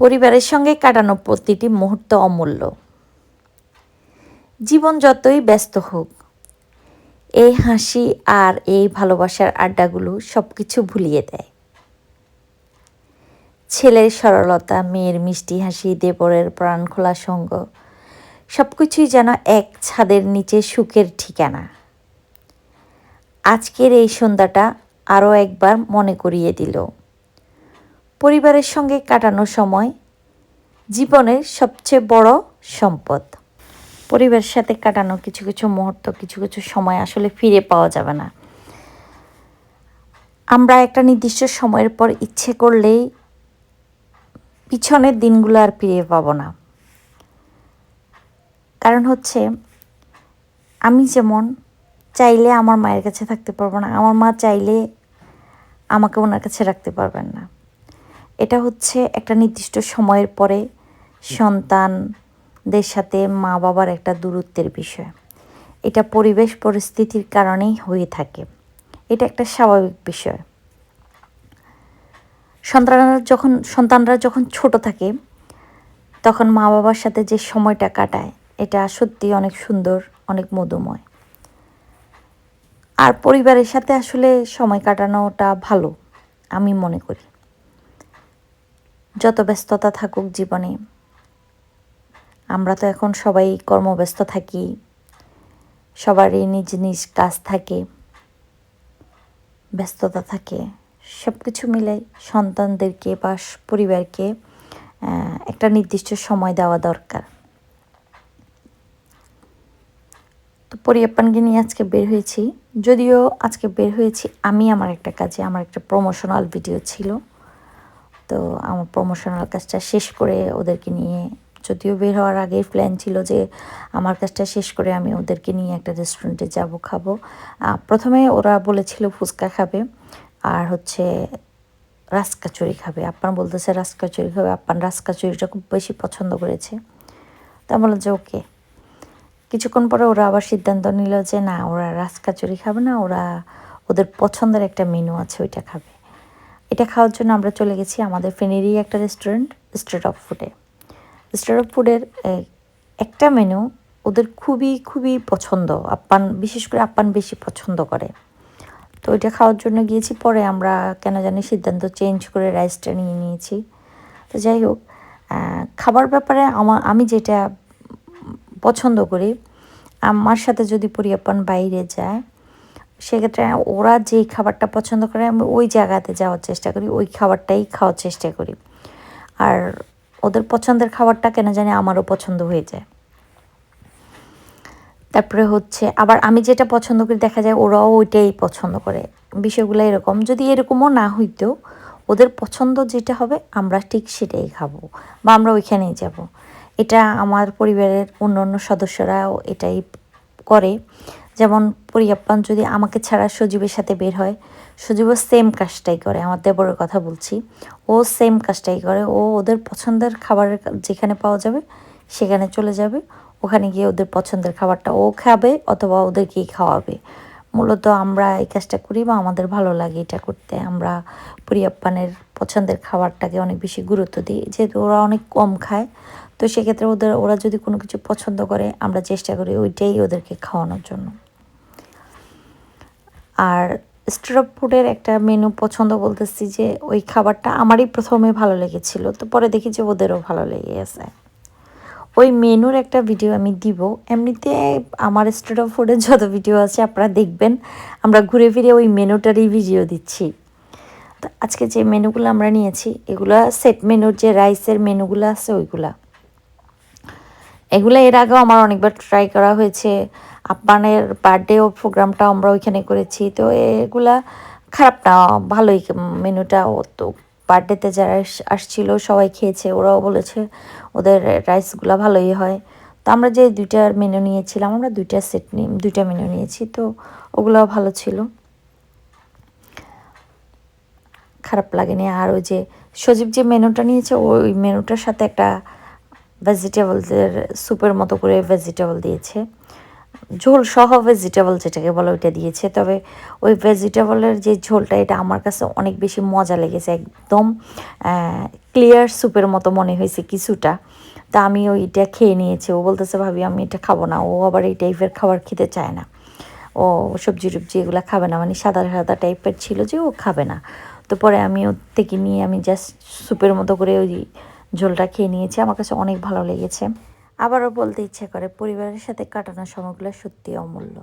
পরিবারের সঙ্গে কাটানো প্রতিটি মুহূর্ত অমূল্য। জীবন যতই ব্যস্ত হোক, এই হাসি আর এই ভালোবাসার আড্ডাগুলো সব কিছু ভুলিয়ে দেয়। ছেলের সরলতা, মেয়ের মিষ্টি হাসি, দেবরের প্রাণ খোলা সঙ্গ সব কিছুই যেন এক ছাদের নিচে সুখের ঠিকানা। আজকের এই সন্ধ্যাটা আরও একবার মনে করিয়ে দিল। পরিবারের সঙ্গে কাটানো সময় জীবনের সবচেয়ে বড় সম্পদ। পরিবারের সাথে কাটানো কিছু কিছু মুহূর্ত, কিছু কিছু সময় আসলে ফিরে পাওয়া যাবে না। আমরা একটা নির্দিষ্ট সময়ের পর ইচ্ছে করলেই পিছনের দিনগুলো আর ফিরে পাবো না। কারণ হচ্ছে, আমি যেমন চাইলে আমার মায়ের কাছে থাকতে পারব না, আমার মা চাইলে আমাকে ওনার কাছে রাখতে পারবেন না। এটা হচ্ছে একটা নির্দিষ্ট সময়ের পরে সন্তানদের সাথে মা বাবার একটা দূরত্বের বিষয়। এটা পরিবেশ পরিস্থিতির কারণেই হয়ে থাকে। এটা একটা স্বাভাবিক বিষয়। সন্তানরা যখন সন্তানরা যখন ছোট থাকে, তখন মা বাবার সাথে যে সময়টা কাটায়, এটা সত্যি অনেক সুন্দর, অনেক মধুময়। আর পরিবারের সাথে আসলে সময় কাটানোটা ভালো, আমি মনে করি। যত ব্যস্ততা থাকুক জীবনে, আমরা তো এখন সবাই কর্মব্যস্ত থাকি, সবারই নিজ নিজ কাজ থাকে, ব্যস্ততা থাকে সব কিছু মিলে সন্তানদেরকে বা পরিবারকে একটা নির্দিষ্ট সময় দেওয়া দরকার। তো পরিয়াপ্পানকে নিয়ে আজকে বের হয়েছি, যদিও আজকে বের হয়েছি আমি আমার একটা কাজে, আমার একটা প্রমোশনাল ভিডিও ছিল। তো আমার প্রমোশনাল কাজটা শেষ করে ওদেরকে নিয়ে, যদিও বের হওয়ার আগেই প্ল্যান ছিল যে আমার কাজটা শেষ করে আমি ওদেরকে নিয়ে একটা রেস্টুরেন্টে যাব, খাব। প্রথমে ওরা বলেছিল ফুচকা খাবে আর হচ্ছে রাসকাচুরি খাবে। আপনার বলতেছে রাসকাচুরি খাবে। আপনার রাসকাচুরিটা খুব বেশি পছন্দ করেছে। তা বলল যে ওকে। কিছুক্ষণ পরে ওরা আবার সিদ্ধান্ত নিল যে না, ওরা রাসকাচুরি খাবে না, ওরা ওদের পছন্দের একটা মেনু আছে, ওইটা খাবে। এটা খাওয়ার জন্য আমরা চলে গেছি আমাদের ফেনেরই একটা রেস্টুরেন্ট স্ট্রেট অফ ফুডে স্ট্রেট অফ ফুডের একটা মেনু ওদের খুবই খুবই পছন্দ। আপ্পান, বিশেষ করে আপ্পান বেশি পছন্দ করে। তো ওইটা খাওয়ার জন্য গিয়েছি, পরে আমরা কেন জানি সিদ্ধান্ত চেঞ্জ করে রাইসটা নিয়ে নিয়েছি। তো যাই হোক খাবার ব্যাপারে আমার আমি যেটা পছন্দ করি, আমার সাথে যদি পরিয়াপান বাইরে যায় সেক্ষেত্রে ওরা যেই খাবারটা পছন্দ করে, আমি ওই জায়গাতে যাওয়ার চেষ্টা করি, ওই খাবারটাই খাওয়ার চেষ্টা করি। আর ওদের পছন্দের খাবারটা কেন জানি আমারও পছন্দ হয়ে যায়। তারপরে হচ্ছে, আবার আমি যেটা পছন্দ করি, দেখা যায় ওরাও ওইটাই পছন্দ করে। বিষয়গুলো এরকম, যদি এরকমও না হইতো ওদের পছন্দ যেটা হবে, আমরা ঠিক সেটাই খাব বা আমরা ওইখানেই যাব। এটা আমার পরিবারের অন্য অন্য সদস্যরাও এটাই করে। যেমন পরিয়াপ্পান যদি আমাকে ছাড়া সজীবের সাথে বের হয়, সজীবও সেম কাজটাই করে, আমার দেবরের কথা বলছি। ও সেম কাজটাই করে, ও ওদের পছন্দের খাবারের যেখানে পাওয়া যাবে, সেখানে চলে যাবে, ওখানে গিয়ে ওদের পছন্দের খাবারটা ও খাবে অথবা ওদেরকেই খাওয়াবে। মূলত আমরা এই কাজটা করি বা আমাদের ভালো লাগে এটা করতে। আমরা পরিয়াপ্পানের পছন্দের খাবারটাকে অনেক বেশি গুরুত্ব দিই, যেহেতু ওরা অনেক কম খায়। তো সেক্ষেত্রে ওদের, ওরা যদি কোনো কিছু পছন্দ করে, আমরা চেষ্টা করি ওইটাই ওদেরকে খাওয়ানোর জন্য। আর স্ট্রপ ফুডের একটা মেনু পছন্দ বলতেছি যে ওই খাবারটা আমারই প্রথমে ভালো লেগেছিল, তো পরে দেখি যে ওদেরও ভালো লেগে গেছে ওই মেনুর একটা ভিডিও আমি দিব। এমনিতে আমার স্ট্রিট ফুডের যত ভিডিও আছে আপনারা দেখবেন, আমরা ঘুরে ফিরে ওই মেনুটারই ভিডিও দিচ্ছি। আজকে যে মেনুগুলো আমরা নিয়েছি, এগুলো সেট মেনুর যে রাইসের মেনুগুলো আছে ওইগুলা। এগুলো এর আগেও আমার অনেকবার ট্রাই করা হয়েছে। আপ্পানের বার্থডেও প্রোগ্রামটা আমরা ওইখানে করেছি। তো এগুলা খারাপ না, ভালোই মেনুটা। তো বার্থডেতে যারা আসছিল, সবাই খেয়েছে। ওরাও বলেছে ওদের রাইসগুলো ভালোই হয়। তো আমরা যে দুইটার মেনু নিয়েছিলাম, আমরা দুইটা সেট নিয়ে দুইটা মেনু নিয়েছি। তো ওগুলোও ভালো ছিল। খারাপ লাগেনি। আর ওই যে সজীব যে মেনুটা নিয়েছে, ওই মেনুটার সাথে একটা ভেজিটেবলদের স্যুপের মতো করে ভেজিটেবল দিয়েছে। ঝোল সহ ভেজিটেবল যেটাকে বলে ওইটা দিয়েছে। তবে ওই ভেজিটেবলের যে ঝোলটা, এটা আমার কাছে অনেক বেশি মজা লেগেছে একদম ক্লিয়ার স্যুপের মতো মনে হয়েছে কিছুটা। তা আমি ওইটা খেয়ে নিয়েছি। ও বলতেছে, ভাবি, আমি এটা খাব না। ও আবার এই টাইপের খাবার খেতে চায় না। ও সবজি টবজি এগুলো খাবে না। মানে সাদা সাদা টাইপের ছিল যে ও খাবে না। তো পরে আমি ওর থেকে নিয়ে আমি জাস্ট স্যুপের মতো করে ওই ঝোলটা খেয়ে নিয়েছি, আমার কাছে অনেক ভালো লেগেছে। আবারও বলতে ইচ্ছে করে, পরিবারের সাথে কাটানো সময়গুলো সত্যি অমূল্য।